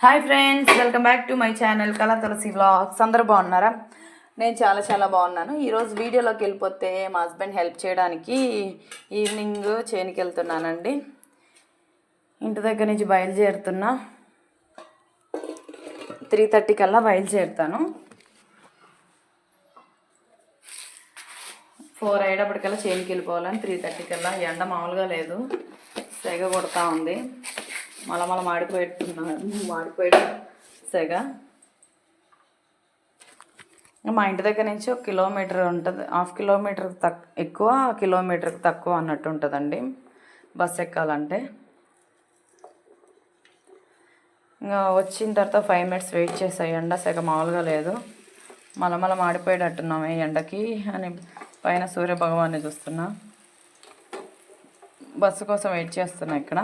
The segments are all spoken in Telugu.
Hi friends welcome back to my channel Kala Tulasi vlogs. అందరూ బాగున్నారా? నేను చాలా చాలా బాగున్నాను. ఈరోజు వీడియోలోకి వెళ్ళిపోతే మా హస్బెండ్ హెల్ప్ చేయడానికి ఈవినింగ్ చేనికి వెళ్తున్నానండి. ఇంటి దగ్గర నుంచి బయలుదేరుతున్నా. త్రీ థర్టీ కల్లా బయలుదేరుతాను. ఫోర్ అయ్యేటప్పటికల్లా చేనికి వెళ్ళిపోవాలని త్రీ థర్టీ కల్లా. ఎండ మామూలుగా లేదు. సెగ కొడతా ఉంది. మలమల మళ్ళీ మాడిపోయేట్టున్నాను మాడిపోయే సెగ మా ఇంటి దగ్గర నుంచి ఒక కిలోమీటర్ ఉంటుంది. హాఫ్ కిలోమీటర్ తక్ ఎక్కువ కిలోమీటర్కి తక్కువ అన్నట్టు ఉంటుందండి. బస్ ఎక్కాలంటే. ఇంకా వచ్చిన తర్వాత ఫైవ్ మినిట్స్ వెయిట్ చేసా. ఎండ సెగ మామూలుగా లేదు. మలమల మళ్ళీ మాడిపోయేటట్టున్నాం ఈ ఎండకి అని పైన సూర్య భగవాన్ని చూస్తున్నా. బస్సు కోసం వెయిట్ చేస్తున్నా ఇక్కడ.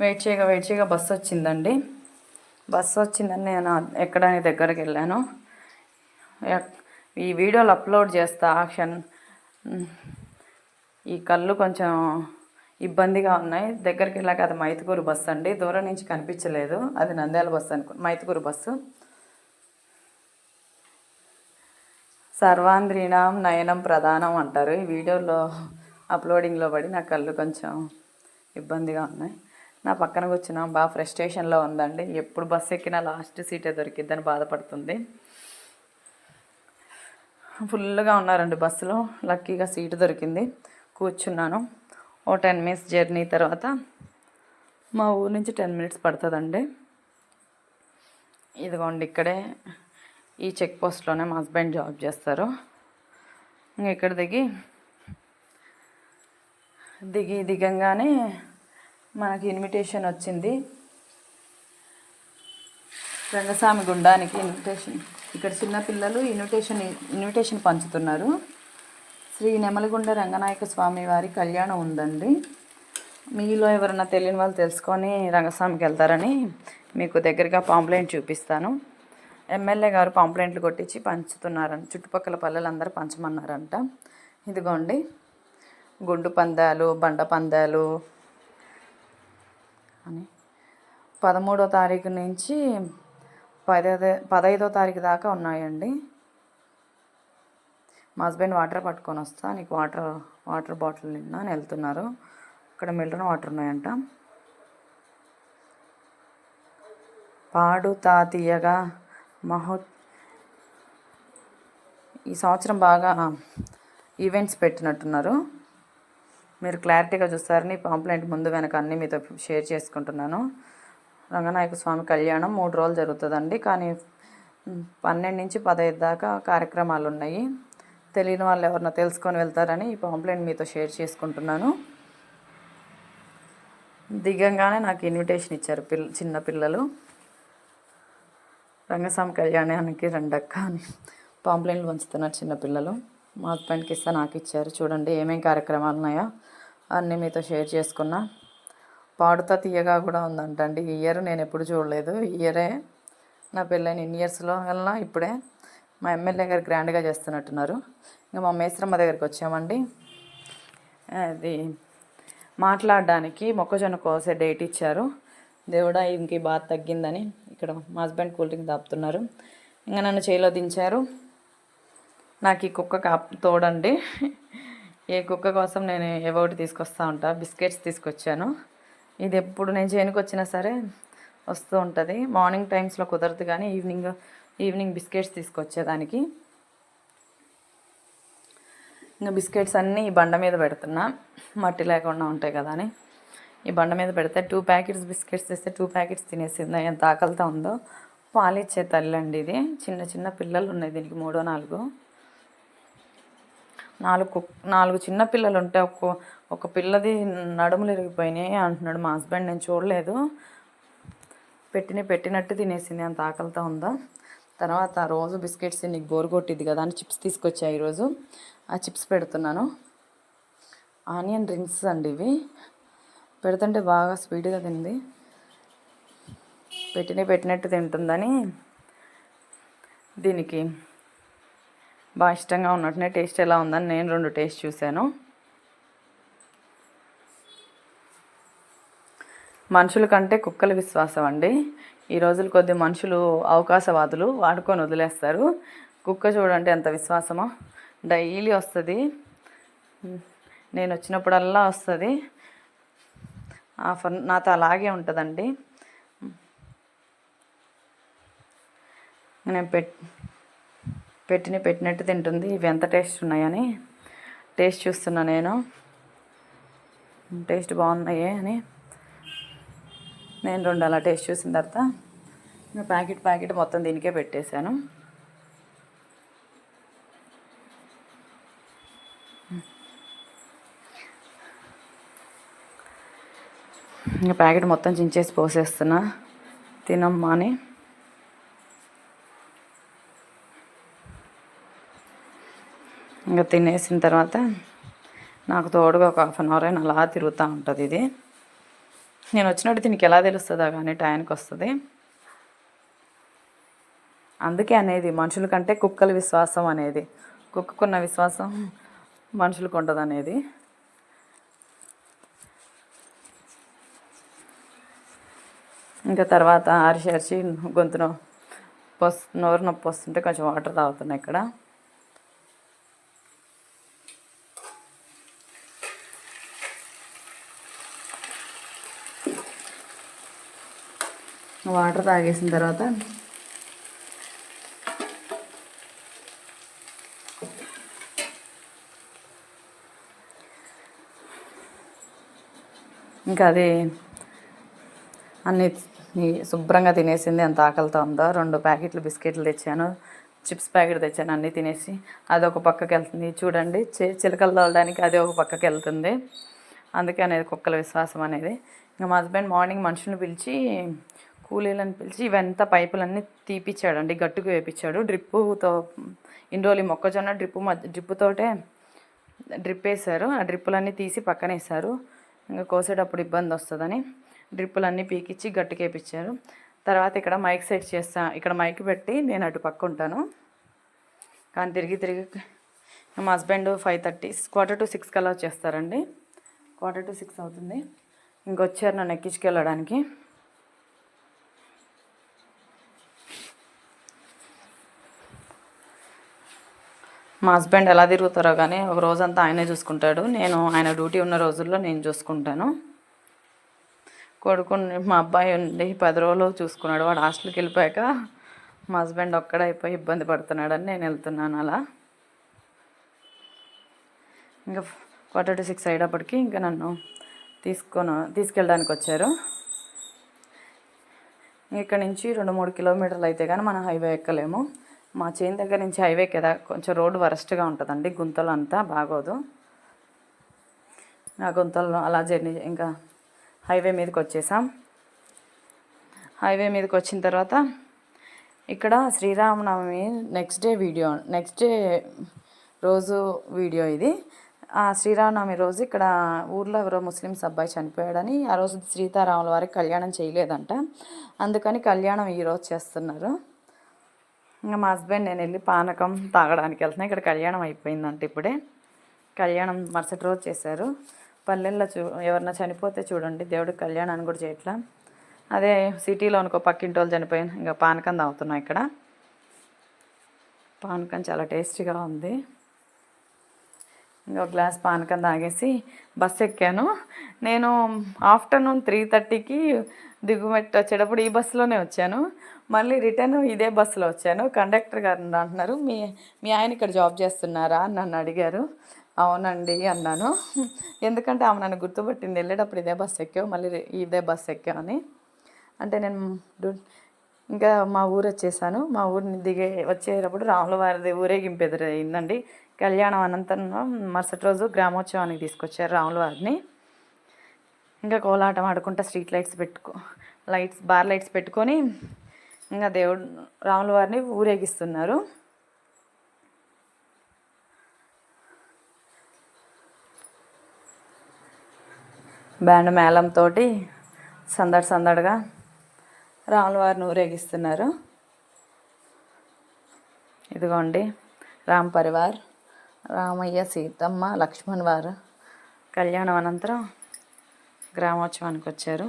వెయిట్ చేయగా వెయిట్ చేయగా బస్సు వచ్చిందండి. బస్సు వచ్చిందని నేను ఎక్కడానికి దగ్గరికి వెళ్ళాను. ఎక్- ఈ వీడియోలు అప్లోడ్ చేస్తా ఆక్షన్ ఈ కళ్ళు కొంచెం ఇబ్బందిగా ఉన్నాయి. దగ్గరికి వెళ్ళాక అది మైతుకూరు బస్సు అండి. దూరం నుంచి కనిపించలేదు. అది నంద్యాల బస్సు అనుకు మైతుకూరు బస్సు. సర్వాంధ్రీణం నయనం ప్రధానం అంటారు. ఈ వీడియోలో అప్లోడింగ్లో పడి నా కళ్ళు కొంచెం ఇబ్బందిగా ఉన్నాయి. నా పక్కన కూర్చున్న బాగా ఫ్రస్ట్రేషన్లో ఉందండి. ఎప్పుడు బస్సు ఎక్కినా లాస్ట్ సీటే దొరికిద్దని బాధపడుతుంది. ఫుల్గా ఉన్నారండి బస్సులో. లక్కీగా సీటు దొరికింది. కూర్చున్నాను. ఓ టెన్ మినిట్స్ జర్నీ తర్వాత మా ఊరు నుంచి టెన్ మినిట్స్ పడుతుందండి. ఇదిగోండి ఇక్కడే ఈ చెక్ పోస్ట్లోనే మా హస్బెండ్ జాబ్ చేస్తారు. ఇక్కడ దిగి దిగి దిగంగానే మనకి ఇన్విటేషన్ వచ్చింది. రంగస్వామి గుండానికి ఇన్విటేషన్ ఇక్కడ చిన్నపిల్లలు ఇన్విటేషన్ ఇన్విటేషన్ పంచుతున్నారు. శ్రీ నెమలిగుండ రంగనాయక స్వామి వారి కళ్యాణం ఉందండి. మీలో ఎవరైనా తెలియని వాళ్ళు తెలుసుకొని రంగస్వామికి వెళ్తారని మీకు దగ్గరగా పాంప్లెంట్ చూపిస్తాను. ఎమ్మెల్యే గారు పాంప్లెంట్లు కొట్టించి పంచుతున్నారని చుట్టుపక్కల పల్లెలందరూ పంచమన్నారంట. ఇదిగోండి. గుండు పందాలు బండ పందాలు అని. పదమూడో తారీఖు నుంచి పదైదో పదహైదో తారీఖు దాకా ఉన్నాయండి. మా హస్బెండ్ వాటర్ పట్టుకొని వస్తా నీకు వాటర్ వాటర్ బాటిల్ నిన్న అని వెళ్తున్నారు. ఇక్కడ మిల్టన్ వాటర్ ఉన్నాయంట. పాడు తాతీయగా మహో ఈ సంవత్సరం బాగా ఈవెంట్స్ పెట్టినట్టున్నారు. మీరు క్లారిటీగా చూస్తారని పాంప్లెంట్ ముందు వెనక అన్నీ మీతో షేర్ చేసుకుంటున్నాను. రంగనాయక స్వామి కళ్యాణం మూడు రోజులు జరుగుతుందండి. కానీ పన్నెండు నుంచి పదహైదు దాకా కార్యక్రమాలు ఉన్నాయి. తెలియని వాళ్ళు ఎవరన్నా తెలుసుకొని వెళ్తారని ఈ పాంప్లెంట్ మీతో షేర్ చేసుకుంటున్నాను. దిగంగానే నాకు ఇన్విటేషన్ ఇచ్చారు పిల్ల చిన్న పిల్లలు. రంగస్వామి కళ్యాణానికి రెండక్క అని పాంప్లెంట్లు పంచుతున్నారు చిన్నపిల్లలు మా హస్బెండ్కి ఇస్తే నాకు ఇచ్చారు. చూడండి ఏమేమి కార్యక్రమాలు ఉన్నాయో. అన్నీ మీతో షేర్ చేసుకున్నా. పాడుతా తీయగా కూడా ఉందంటండి. ఈ ఇయర్ నేను ఎప్పుడు చూడలేదు. ఈ ఇయరే నా పెళ్ళైన ఇన్ని ఇయర్స్లో వల్ల ఇప్పుడే మా ఎమ్మెల్యే గారు గ్రాండ్గా చేస్తున్నట్టున్నారు. ఇంకా మా మేశ్రమ్మ దగ్గరికి వచ్చామండి. అది మాట్లాడడానికి మొక్కజొన్న కోసే డేట్ ఇచ్చారు. దేవుడా ఇంక ఈ బాధ తగ్గిందని ఇక్కడ మా హస్బెండ్ కూల్ డ్రింక్ దాపుతున్నారు ఇంకా నన్ను చేలో దించారు. నాకు ఈ కుక్క కాప్ తోడండి. ఏ కుక్క కోసం నేను ఏవో ఒకటి తీసుకొస్తా ఉంటా. బిస్కెట్స్ తీసుకొచ్చాను. ఇది ఎప్పుడు నేను చేయనికి వచ్చినా సరే వస్తూ ఉంటుంది. మార్నింగ్ టైమ్స్లో కుదరదు కానీ ఈవినింగ్ ఈవినింగ్ బిస్కెట్స్ తీసుకొచ్చేదానికి. ఇంకా బిస్కెట్స్ అన్నీ ఈ బండ మీద పెడుతున్నా. మట్టి లేకుండా ఉంటాయి కదా అని. ఈ బండ మీద పెడితే టూ ప్యాకెట్స్ బిస్కెట్స్ తెస్తే టూ ప్యాకెట్స్ తినేసిందా. ఎంత ఆకలితో ఉందో. పాలిచ్చే తల్లి అండి ఇది. చిన్న చిన్న పిల్లలు ఉన్నాయి దీనికి మూడో నాలుగు. నాలుగు నాలుగు చిన్న పిల్లలు ఉంటే ఒక ఒక పిల్లది నడుములు ఇరిగిపోయినాయి అంటున్నాడు. మా హస్బెండ్ నేను చూడలేదు. పెట్టిన పెట్టినట్టు తినేసింది. అంత ఆకలితో ఉందా? తర్వాత రోజు బిస్కెట్స్ నీకు బోర్ కొట్టింది కదా అని చిప్స్ తీసుకొచ్చా ఈరోజు. ఆ చిప్స్ పెడుతున్నాను. ఆనియన్ రింగ్స్ అండి ఇవి. పెడుతుంటే బాగా స్పీడ్గా తింది. పెట్టిన పెట్టినట్టు తింటుందని దీనికి బాగా ఇష్టంగా ఉన్నట్టునే టేస్ట్ ఎలా ఉందని నేను రెండు టేస్ట్ చూశాను. మనుషుల కంటే కుక్కల విశ్వాసం అండి. ఈ రోజులు కొద్ది మనుషులు అవకాశవాదులు వాడుకొని వదిలేస్తారు. కుక్క చూడండి ఎంత విశ్వాసమో. డైలీ వస్తుంది. నేను వచ్చినప్పుడల్లా వస్తుంది. ఆఫర్ నాతో అలాగే ఉంటుందండి. నేను పెట్ పెట్టిన పెట్టినట్టు తింటుంది. ఇవి ఎంత టేస్ట్ ఉన్నాయని టేస్ట్ చూస్తున్నా నేను. టేస్ట్ బాగున్నాయి అని నేను రెండు అలా టేస్ట్ చూసిన తర్వాత ఇంకా ప్యాకెట్ ప్యాకెట్ మొత్తం దీనికే పెట్టేశాను. ఇంకా ప్యాకెట్ మొత్తం చించేసి పోసేస్తున్నా. తినమ్మా అని. ఇంకా తినేసిన తర్వాత నాకు తోడుగా ఒక హాఫ్ అన్ అవర్ అయినా అలా తిరుగుతూ ఉంటుంది ఇది. నేను వచ్చినట్టు దీనికి ఎలా తెలుస్తుందా కానీ టయానికి వస్తుంది. అందుకే అనేది మనుషుల కంటే కుక్కల విశ్వాసం అనేది కుక్కకున్న విశ్వాసం మనుషులకు ఉంటుంది అనేది. ఇంకా తర్వాత అరిచి అరిచి గొంతును పొస్ నోరు నొప్పి వస్తుంటే కొంచెం వాటర్ తాగుతున్నాయి ఇక్కడ. వాటర్ తాగేసిన తర్వాత ఇంకా అది అన్ని శుభ్రంగా తినేసింది ఎంత ఆకలితో ఉందో. రెండు ప్యాకెట్లు బిస్కెట్లు తెచ్చాను చిప్స్ ప్యాకెట్ తెచ్చాను అన్నీ తినేసి అది ఒక పక్కకి వెళ్తుంది చూడండి చిలకలు తోలడానికి అది ఒక పక్కకి వెళ్తుంది అందుకే అనేది కుక్కల విశ్వాసం అనేది. ఇంకా మా హస్బెండ్ మార్నింగ్ మనుషులను పిలిచి కూలీలను పిలిచి ఇవంతా పైపులన్నీ తీపిచ్చాడండి గట్టుకు వేపించాడు డ్రిప్పుతో ఇన్ని మొక్కజొన్న డ్రిప్పు మధ్య డ్రిప్పుతోటే డ్రిప్ వేశారు ఆ డ్రిప్పులన్నీ తీసి పక్కన వేశారు ఇంకా కోసేటప్పుడు ఇబ్బంది వస్తుందని డ్రిప్పులన్నీ పీకిచ్చి గట్టుకేపించారు తర్వాత ఇక్కడ మైక్ సెట్ చేస్తా ఇక్కడ మైక్ పెట్టి నేను అటు పక్క ఉంటాను కానీ తిరిగి తిరిగి మా husband five thirty quarter to six కల్లా వచ్చేస్తారండి క్వార్టర్ టు సిక్స్ అవుతుంది. ఇంకొచ్చారు నన్ను ఎక్కించుకెళ్ళడానికి. మా హస్బెండ్ ఎలా తిరుగుతారో కానీ ఒక రోజంతా ఆయనే చూసుకుంటాడు. నేను ఆయన డ్యూటీ ఉన్న రోజుల్లో నేను చూసుకుంటాను. కొడుకుని మా అబ్బాయి ఉండి పది రోజులు చూసుకున్నాడు. వాడు హాస్టల్కి వెళ్ళిపోయాక మా హస్బెండ్ ఒక్కడైపోయి ఇబ్బంది పడుతున్నాడని నేను వెళ్తున్నాను అలా. ఇంకా క్వార్టర్ టు సిక్స్ అయ్యేటప్పటికి ఇంకా నన్ను తీసుకొని తీసుకెళ్ళడానికి వచ్చారు. ఇక్కడ నుంచి రెండు మూడు కిలోమీటర్లు అయితే కానీ మనం హైవే ఎక్కలేము. మా చేను దగ్గర నుంచి హైవే కదా కొంచెం రోడ్డు వరస్ట్గా ఉంటుందండి గుంతలు అంతా బాగోదు. ఆ గుంతల్లో అలా జర్నీ ఇంకా హైవే మీదకి వచ్చేసాం. హైవే మీదకి వచ్చిన తర్వాత ఇక్కడ Sriramanavami next day video next day రోజు వీడియో ఇది. ఆ శ్రీరామనవమి రోజు ఇక్కడ ఊర్లో ఎవరో ముస్లిమ్స్ అబ్బాయి చనిపోయాడని ఆ రోజు సీతారాముల వారికి కళ్యాణం చేయలేదంట. అందుకని కళ్యాణం ఈరోజు చేస్తున్నారు. ఇంకా మా హస్బెండ్ నేను వెళ్ళి పానకం తాగడానికి వెళ్తున్నాను ఇక్కడ కళ్యాణం అయిపోయిందంట ఇప్పుడే. కళ్యాణం మరుసటి రోజు చేశారు. పల్లెల్లో చూ ఎవరన్నా చనిపోతే చూడండి దేవుడికి కళ్యాణాన్ని కూడా చేయట్లా. అదే సిటీలో అనుకో పక్కింటి వాళ్ళు చనిపోయిన ఇంకా పానకం తాగుతున్నాం ఇక్కడ. పానకం చాలా టేస్టీగా ఉంది. ఇంకో గ్లాస్ పానకం తాగేసి బస్ ఎక్కాను. నేను ఆఫ్టర్నూన్ త్రీ థర్టీకి దిగుమట్టి వచ్చేటప్పుడు ఈ బస్సులోనే వచ్చాను. మళ్ళీ రిటర్న్ ఇదే బస్సులో వచ్చాను. కండక్టర్ గారు అంటున్నారు మీ మీ ఆయన ఇక్కడ జాబ్ చేస్తున్నారా? అని నన్ను అడిగారు. అవునండి అన్నాను. ఎందుకంటే ఆమె నన్ను గుర్తుపట్టింది వెళ్ళేటప్పుడు ఇదే బస్సు ఎక్కావు మళ్ళీ ఇదే బస్సు ఎక్కామని అంటే నేను ఇంకా మా ఊరు వచ్చేసాను. మా ఊరిని దిగే వచ్చేటప్పుడు రాములవారిది ఊరేగింపు ఎదురైందండి కళ్యాణం అనంతరం మరుసటి రోజు గ్రామోత్సవానికి తీసుకొచ్చారు రాములవారిని ఇంకా కోలాటం ఆడుకుంటా స్ట్రీట్ లైట్స్ పెట్టుకో లైట్స్ బార్ లైట్స్ పెట్టుకొని ఇంకా దేవుడు రాములవారిని ఊరేగిస్తున్నారు. బ్యాండ్ మేళంతో సందడి సందడిగా రాముల వారిని ఊరేగిస్తున్నారు. ఇదిగోండి రామ్ పరివార్ రామయ్య సీతమ్మ లక్ష్మణ్ వారు కళ్యాణం అనంతరం గ్రామోత్సవానికి వచ్చారు.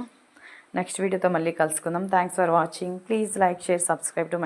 నెక్స్ట్ వీడియోతో మళ్ళీ కలుసుకుందాం. Thanks for watching please like share subscribe to my